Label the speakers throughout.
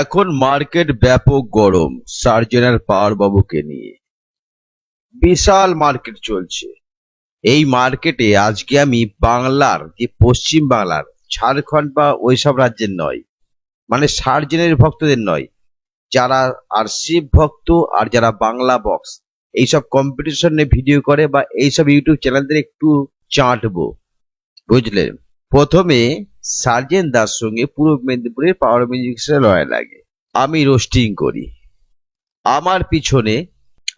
Speaker 1: এখন মার্কেট ব্যাপক গরম, সার্জেনার পাওয়ার বাবুকে নিয়ে। বিশাল মার্কেট চলছে। এই মার্কেটে আজকে আমি বাংলার যে পশ্চিম বাংলার, ঝাড়খণ্ড বা ওইসব রাজ্যের নয় মানে সার্জেনের ভক্তদের নয়, যারা আর শিব ভক্ত আর যারা বাংলা বক্স এইসব কম্পিটিশনে ভিডিও করে বা এইসব ইউটিউব চ্যানেলদের একটু চাটবো বুঝলেন প্রথমে সার্জেন দাস সঙ্গে পূর্ব মেদিনীপুরের পাওয়ার মিউজিক্সের লড়াই লাগে। আমি রোস্টিং করি। আমার পিছনে,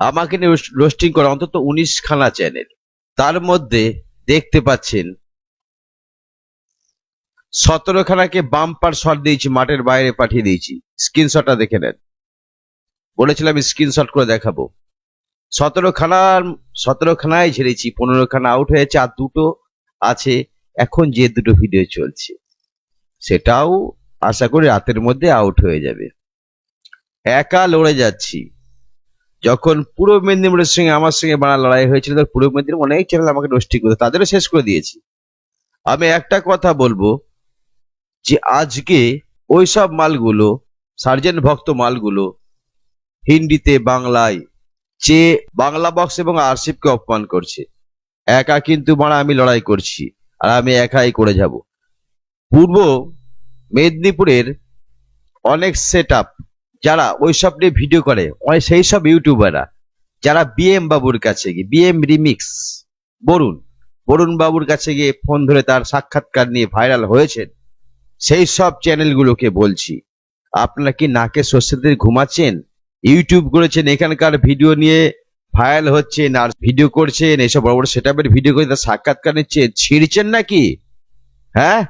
Speaker 1: আমাকে নিয়ে রোস্টিং করা অন্তত উনিশ খানা চ্যানেল তার মধ্যে দেখতে পাচ্ছেন সতেরো খানাকে বাম্পার শট দিয়েছি, মাঠের বাইরে পাঠিয়ে দিয়েছি। স্ক্রিনশটটা দেখে নেন। বলেছিলাম স্ক্রিনশট করে দেখাবো। সতেরো খানার সতেরো খানায় ছেড়েছি পনেরো খানা আউট হয়েছে, আর দুটো আছে এখন যে দুটো ভিডিও চলছে, সেটাও আশা করি রাতের মধ্যে আউট হয়ে যাবে। একা লড়ে যাচ্ছি। যখন পূর্ব মেদিনীপুরের সঙ্গে, আমার সঙ্গে বাড়া লড়াই হয়েছিল, তখন পূর্ব মেদিনীপুর অনেক চ্যানেল আমাকে রোস্টিং করে তাদেরও শেষ করে দিয়েছি। আমি একটা কথা বলব যে, আজকে ওই সব মালগুলো, সার্জেন্ট ভক্ত মালগুলো হিন্দিতে, বাংলায়, যে বাংলা বক্স এবং আরসিপকে অপমান করছে, একা কিন্তু মারা আমি লড়াই করছি। আর আমি একাই করে যাব। পূর্ব মেদিনীপুরের অনেক সেট যারা ওইসব নিয়ে ভিডিও করে, অনেক সেই সব ইউটিউবাররা যারা বিএম বাবুর কাছে গিয়ে বিএম রিমিক্স বরুণ বরুণ বাবুর কাছে গিয়ে ফোন ধরে তার সাক্ষাৎকার নিয়ে ভাইরাল হয়েছেন, সেই সব চ্যানেলগুলোকে বলছি। আপনারা কি নাকে দিয়ে ঘুমাচ্ছেন? ইউটিউব করেছেন এখানকার ভিডিও নিয়ে ভাইরাল হচ্ছেন আর ভিডিও করছেন, এসব বড় বড় সেটআপের ভিডিও করে সাক্ষাৎকার নিচ্ছেন ছিঁড়ছেন নাকি? হ্যাঁ?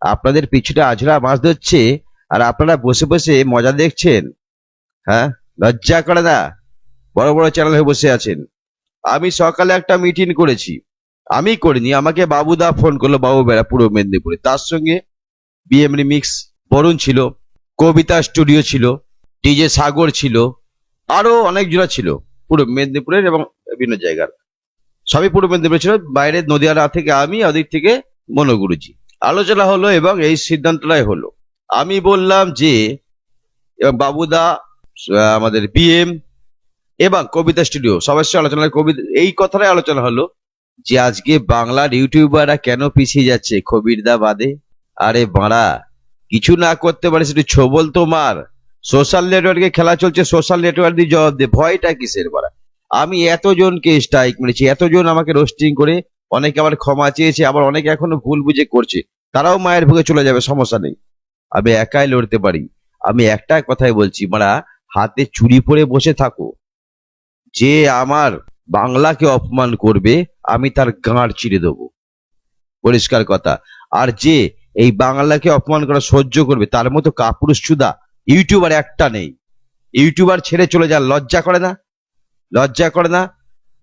Speaker 1: আপনাদের পিছুটা আজরা মাছ ধরছে, আর আপনারা বসে বসে মজা দেখছেন। হ্যাঁ? লজ্জা করে না? বড় বড় চ্যানেল হয়ে বসে আছেন। আমি সকালে একটা মিটিং করেছি। আমি করিনি, আমাকে বাবুদা ফোন করল, বাবু বেড়া পূর্ব মেদিনীপুরে। তার সঙ্গে বিএম রিমিক্স বরুণ ছিল, কবিতা স্টুডিও ছিল ডিজে সাগর ছিল, আরও অনেক জোড়া ছিল। পূর্ব মেদিনীপুরের এবং বিভিন্ন জায়গার। সবই পূর্ব মেদিনীপুরে ছিল। বাইরে নদিয়ারা থেকে আমি ওদিক থেকে মনোগুরুজি আলোচনা হলো এবং এই সিদ্ধান্তটাই হলো। আমি বললাম যে বাবুদা আমাদের বিএম এবং কবিতা স্টুডিও, সবার সাথে আলোচনা কবিতা এই কথাটাই আলোচনা হলো যে, আজকে বাংলার ইউটিউবাররা কেন পিছিয়ে যাচ্ছে? কবিরদা বাদে? আরে বাড়া, কিছু না করতে পারিস একটু ছবল তো মার সোশ্যাল নেটওয়ার্কে খেলা চলছে সোশ্যাল নেটওয়ার্ক দিয়ে জবাব দে। ভয়টা কিসের বাড়া? আমি এতজনকে স্ট্রাইক মেরেছি, এতজন আমাকে রোস্টিং করে, অনেকে আবার ক্ষমা চেয়েছে, আবার অনেকে এখনও ভুল বুঝে করছে। তারাও মায়ের ভুগে চলে যাবে, সমস্যা নেই। আমি একাই লড়তে পারি। আমি একটা কথাই বলছি মারা হাতে চুরি পরে বসে থাকো। যে আমার বাংলাকে অপমান করবে, আমি তার গাঁড় চিড়ে দেবো। পরিষ্কার কথা। আর যে এই বাংলাকে অপমান করা সহ্য করবে, তার মতো কাপুরুষ চুদা ইউটিউবার একটা নেই। ইউটিউবার ছেড়ে চলে যান লজ্জা করে না? লজ্জা করে না?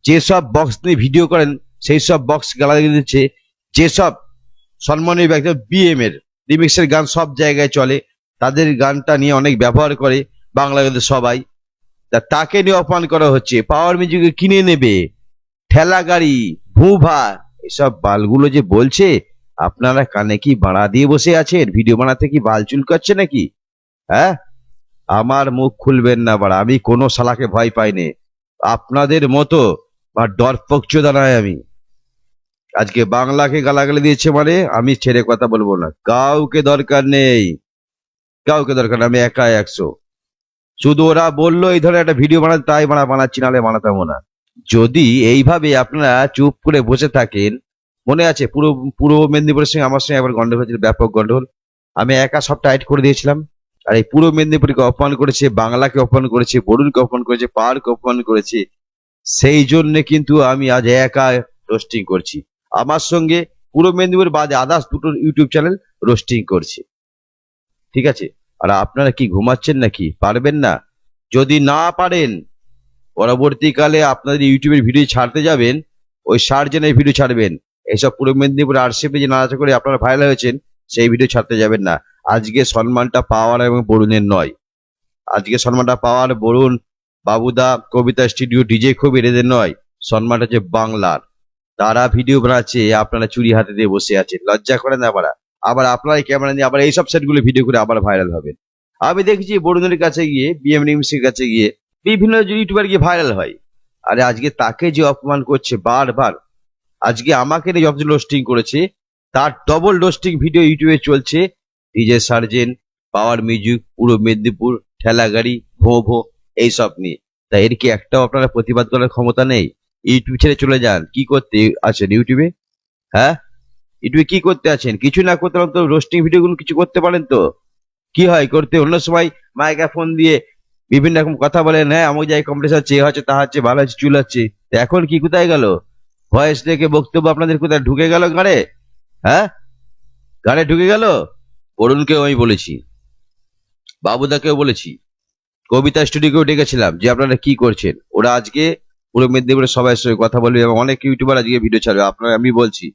Speaker 1: যেসব বক্স নিয়ে ভিডিও করেন সেই সব বক্স গালা দিয়ে দিচ্ছে যেসব সম্মানীয় ব্যক্তি বিএম এর রিমিক্সের গান সব জায়গায় চলে, তাদের গানটা নিয়ে অনেক ব্যবহার করে বাংলাদেশের সবাই। তা তাকে নিয়ে অপমান করা হচ্ছে। পাওয়ার মিউজিক কিনে নেবে? ঠেলা গাড়ি, ভুভা, এসব বালগুলো যে বলছে, আপনারা কানে কি বাড়া দিয়ে বসে আছেন? ভিডিও বানাতে কি বাল চুলকাচ্ছে নাকি? হ্যাঁ? আমার মুখ খুলবেন না বাড়া, আমি কোনো শালাকে ভয় পাইনি। আপনাদের মতো বা ডরপক চোদা নয় আমি। আজকে বাংলাকে গালাগালি দিয়েছে মানে আমি ছেড়ে কথা বলব না। কাউকে দরকার নেই। কাউকে দরকার আমি একা একশো। শুধু ওরা বলল এই ধরনের একটা ভিডিও বানাতে, তাই বানা, বানাচ্ছি, নাহলে বানাতামও না। যদি এইভাবে আপনারা চুপ করে বসে থাকেন, মনে আছে পুরো পূর্ব মেদিনীপুরের সঙ্গে আমার সঙ্গে একবার গন্ডগোল হয়েছিল, ব্যাপক গন্ডগোল আমি একা সব টাইট করে দিয়েছিলাম। আর এই পূর্ব মেদিনীপুরকে অপমান করেছে, বাংলাকে অপমান করেছে, বরুণকে অপমান করেছে, পাহাড়কে অপমান করেছে, সেই জন্য কিন্তু আমি আজ একা রোস্টিং করছি। আমার সঙ্গে পূর্ব মেদিনীপুর বাদে আদার্স দুটো ইউটিউব চ্যানেল রোস্টিং করছে। ঠিক আছে? আর আপনারা কি ঘুমাচ্ছেন নাকি? পারবেন না? যদি না পারেন, পরবর্তীকালে আপনাদের ইউটিউবের ভিডিও ছাড়তে যাবেন, ওই সার্জেনের ভিডিও ছাড়বেন। এইসব পূর্ব মেদিনীপুর আরসিপি যে নাচা করে আপনারা ভাইরাল হয়েছেন, সেই ভিডিও ছাড়তে যাবেন না। আজকে সম্মানটা পাওয়ার এবং বরুণের নয়। আজকে সম্মানটা পাওয়ার বরুণ বাবুদা কবিতা স্টুডিও ডিজে কবির এদের নয় সম্মানটা হচ্ছে বাংলার। তারা ভিডিও বানাচ্ছে, আপনারা চুরি হাতে দিয়ে বসে আছেন। লজ্জা করে না আবার আবার আপনারাই ক্যামেরা নিয়ে আবার এইসব সেটগুলো ভিডিও করে আবার ভাইরাল হবেন আমি দেখেছি বরুণের কাছে গিয়ে বিএম নিউজের কাছে গিয়ে বিভিন্ন ইউটিউবার গিয়ে ভাইরাল হয়। আরে আজকে তাকে যে অপমান করছে বারবার। আজকে আমাকে নিয়ে যত রোস্টিং করেছে, তার ডবল রোস্টিং ভিডিও ইউটিউবে চলছে। ডিজে সার্জেন্ট পাওয়ার মিউজিক, পুরো মেদিনীপুর, ঠেলাগাড়ি, ভো ভো এইসব নিয়ে। তা এর কি একটাও আপনারা প্রতিবাদ করার ক্ষমতা নেই? ইউটিউব ছেড়ে চলে যান, কি করতে আছেন ইউটিউবে? হ্যাঁ? ইউটিউবে কি করতে আছেন? কিছু না করতে পারেন তো রোস্টিং ভিডিওগুলো কিছু করতে পারেন তো? কি হয় করতে? অন্য সময় মাইকা ফোন দিয়ে বিভিন্ন রকম কথা বলেন হ্যাঁ আমার যাই কম্পিটিশন হচ্ছে এ হচ্ছে, তা হচ্ছে, ভালো হচ্ছে চুল হচ্ছে এখন কি কোথায় গেল? ভয়েস দেখে বক্তব্য আপনাদের কোথায় ঢুকে গেল গাড়ে? হ্যাঁ? গাড়ে ঢুকে গেল? অরুণকেও আমি বলেছি, বাবুদাকেও বলেছি, কবিতা স্টুডিওকেও ডেকেছিলাম যে আপনারা কি করছেন। ওরা আজকে পুরো মেদিনীপুরের সবাই সঙ্গে কথা বলবে এবং অনেক ইউটিউবার আজকে ভিডিও ছাড়বে। আপনারা, আমি বলছি,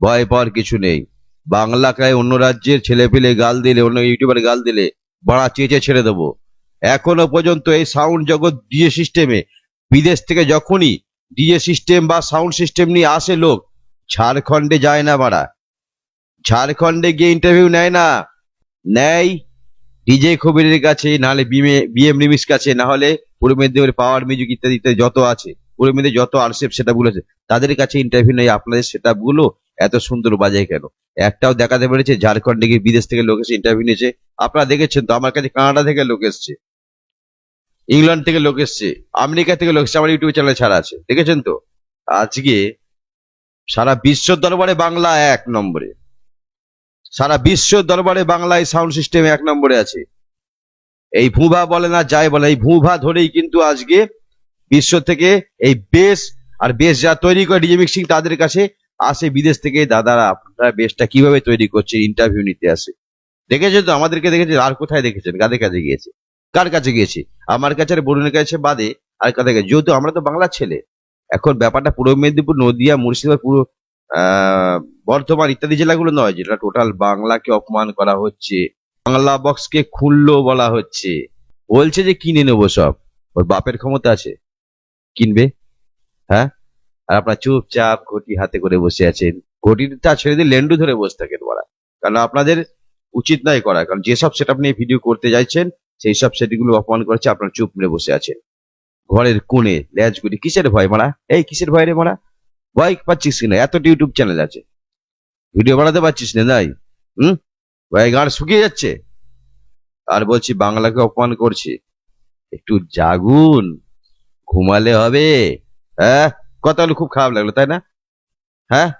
Speaker 1: ভয় পাওয়ার কিছু নেই। বাংলাকায় অন্য রাজ্যের ছেলে পেলে গাল দিলে, অন্য ইউটিউবার গাল দিলে বাড়া চেঁচে ছেড়ে দেবো। এখনও পর্যন্ত এই সাউন্ড জগৎ ডিজে সিস্টেমে বিদেশ থেকে যখনই ডিজে সিস্টেম বা সাউন্ড সিস্টেম নিয়ে আসে লোক, ঝাড়খণ্ডে যায় না বাড়া। ঝাড়খণ্ডে গিয়ে ইন্টারভিউ নেয় না। নেয় ডিজে কবিরের কাছে, নাহলে বিএম নিমিস কাছে না হলে পূর্ব মেদিনীপুরের পাওয়ার মিউজিক ইত্যাদি ইত্যাদি যত আছে, পূর্ব মেদিনীপুরে যত আরসেপ সেটা গুলো আছে, তাদের কাছে ইন্টারভিউ নেই, আপনাদের সেটা গুলো এত সুন্দর বাজে কেন? একটাও দেখাতে পেরেছে, ঝাড়খণ্ডে গিয়ে বিদেশ থেকে লোক এসে ইন্টারভিউ নিয়েছে। আপনারা দেখেছেন তো, আমার কাছে কানাডা থেকে লোক এসছে, ইংল্যান্ড থেকে লোক এসছে, আমেরিকা থেকে লোক এসছে, আমার ইউটিউব চ্যানেলে ছাড়া আছে, দেখেছেন তো? আজকে সারা বিশ্ব দরবারে বাংলা এক নম্বরে। সারা বিশ্ব দরবারে বাংলায় সাউন্ড সিস্টেম এক নম্বরে আছে। এই ভুভা বলে না, যাই বলে, এই ভুভা ধরেই কিন্তু আজকে বিশ্ব থেকে এই বেশ আর বেশ যা তৈরি করে, ডিজে মিক্সিং তাদের কাছে আসে, বিদেশ থেকে দাদারা, আপনারা বেশটা কীভাবে তৈরি করছে ইন্টারভিউ নিতে আসে। দেখেছেন তো, আমাদেরকে দেখেছেন, আর কোথায় দেখেছেন, কাদের কাছে গিয়েছে, কার কাছে গিয়েছে? আমার কাছে আর বরুণের কাছে বাদে আর কাদের কাছে? যেহেতু আমরা তো বাংলা ছেলে, এখন ব্যাপারটা পূর্ব মেদিনীপুর, নদিয়া, মুর্শিদাবাদ, পুরো বর্ধমান ইত্যাদি জেলাগুলো নয়, যেটা টোটাল বাংলাকে অপমান করা হচ্ছে, বাংলা বক্সকে খুললো বলা হচ্ছে। বলছে যে কিনে নেব সব। ওর বাপের ক্ষমতা আছে। কিনবে? হ্যাঁ? আর আপনার চুপচাপ ঘটি হাতে করে বসে আছেন। ঘটিটা ছেড়ে দিয়ে লেন্ডু ধরে বসে থাকেন বলা। কারণ আপনাদের উচিত নয় করা। কারণ যেসব সেট নিয়ে ভিডিও করতে যাচ্ছেন, সেই সব সেটগুলো অপমান করছে, আপনার চুপ মেরে বসে আছেন। ঘরের কোণে ল্যাজ গুলি কিসের ভয় মারা? এই কিসের ভয় রে মারা? ভয় পাচ্ছিস কিনা? এত ইউটিউব চ্যানেল আছে। ভিডিও বানাতে পারছিস না নাই হুম? ভাই, গান শুকিয়ে যাচ্ছে। আর বলছি, বাংলাকে অপমান করছে। একটু জাগুন। ঘুমালে হবে। হ্যাঁ? কথা কথাগুলো খুব খারাপ লাগল, তাই না? হ্যাঁ?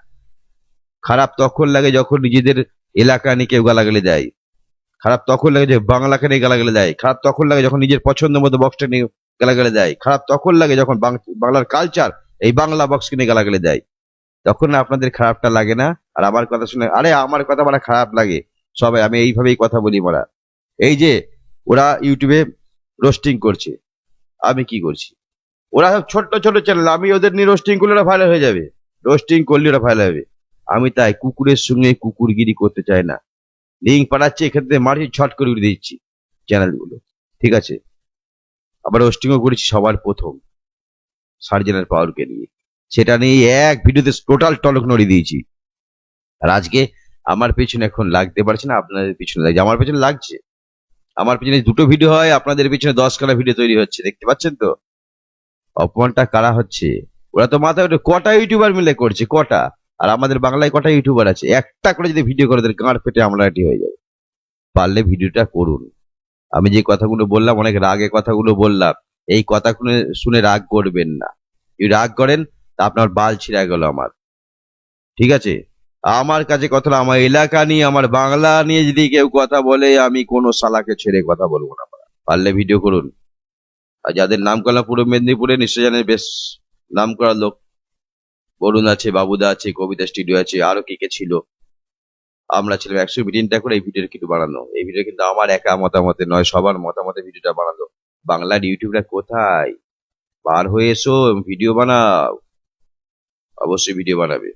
Speaker 1: খারাপ তখন লাগে যখন নিজেদের এলাকা নিয়ে কেউ গালাগালি দেয়। খারাপ তখন লাগে যে বাংলাকে নিয়ে গালাগালি দেয়। খারাপ তখন লাগে যখন নিজের পছন্দ মতো বক্সটা নিয়ে গালাগালি দেয়। খারাপ তখন লাগে যখন বাংলার কালচার এই বাংলা বক্সকে নিয়ে গালাগালি দেয়। তখন আপনাদের খারাপটা লাগে না। আর আমার কথা শুনে, আরে আমার কথা বলা খারাপ লাগে। সবাই, আমি এইভাবেই কথা বলি মারা। এই যে, ওরা ইউটিউবে রোস্টিং করছে। আমি কি করছি? ওরা সব ছোট্ট ছোট চ্যানেল আমি ওদের নিয়ে রোস্টিং করলে ওরা ভাইরাল হয়ে যাবে। রোস্টিং করলে ওরা ভাইরাল হবে। আমি তাই কুকুরের সঙ্গে কুকুরগিরি করতে চাই না। লিঙ্ক পাঠাচ্ছি, এখান থেকে মারি ছট করে উড়ে দিচ্ছি চ্যানেলগুলো ঠিক আছে? আবার রোস্টিংও করেছি সবার প্রথম। সার্জেনের পাওয়ারকে নিয়ে। সেটা নিয়ে এক ভিডিওতে টোটাল টলক নড়ি দিয়েছি। আর আজকে আমার পেছনে এখন লাগতে পারছে না, আপনাদের পিছনে লাগছে। আমার পেছনে লাগছে? আমার পিছনে দুটো ভিডিও হয়, আপনাদের পিছনে দশ খানা ভিডিও তৈরি হচ্ছে, দেখতে পাচ্ছেন তো? অপমানটা কারা হচ্ছে? ওরা তো মাথায় ওঠে কটা ইউটিউবার মিলে করছে, কটা? আর আমাদের বাংলায় কটা ইউটিউবার আছে? একটা করে যদি ভিডিও করে দেন গাঁড় ফেটে আমরা এটি হয়ে যায় পারলে ভিডিওটা করুন। আমি যে কথাগুলো বললাম, অনেক রাগে কথাগুলো বললাম। এই কথাগুলো শুনে রাগ করবেন না। যদি রাগ করেন আপনার বাল ছিঁড়া গেল আমার। ঠিক আছে? আমার কাছে কথা আমার এলাকা নিয়ে, আমার বাংলা নিয়ে যদি কেউ কথা বলে, আমি কোনো শালাকে ছেড়ে কথা বলব না। পারলে ভিডিও করুন। আর যাদের নাম করলাম পূর্ব মেদিনীপুরে নিশ্চয় জানেন বেশ নাম করা লোক। বরুণ আছে, বাবুদা আছে, কবিতা স্টুডিও আছে, আরও কে কে ছিল। আমরা ছিলাম একশো মিটিংটা করে এই ভিডিওর কিন্তু বানানো। এই ভিডিও কিন্তু আমার একা মতামতে নয়, সবার মতামতে ভিডিওটা বানানো। বাংলার ইউটিউবটা কোথায়? বার হয়ে এসো ভিডিও বানাও। অবশ্যই ভিডিও বানাবে।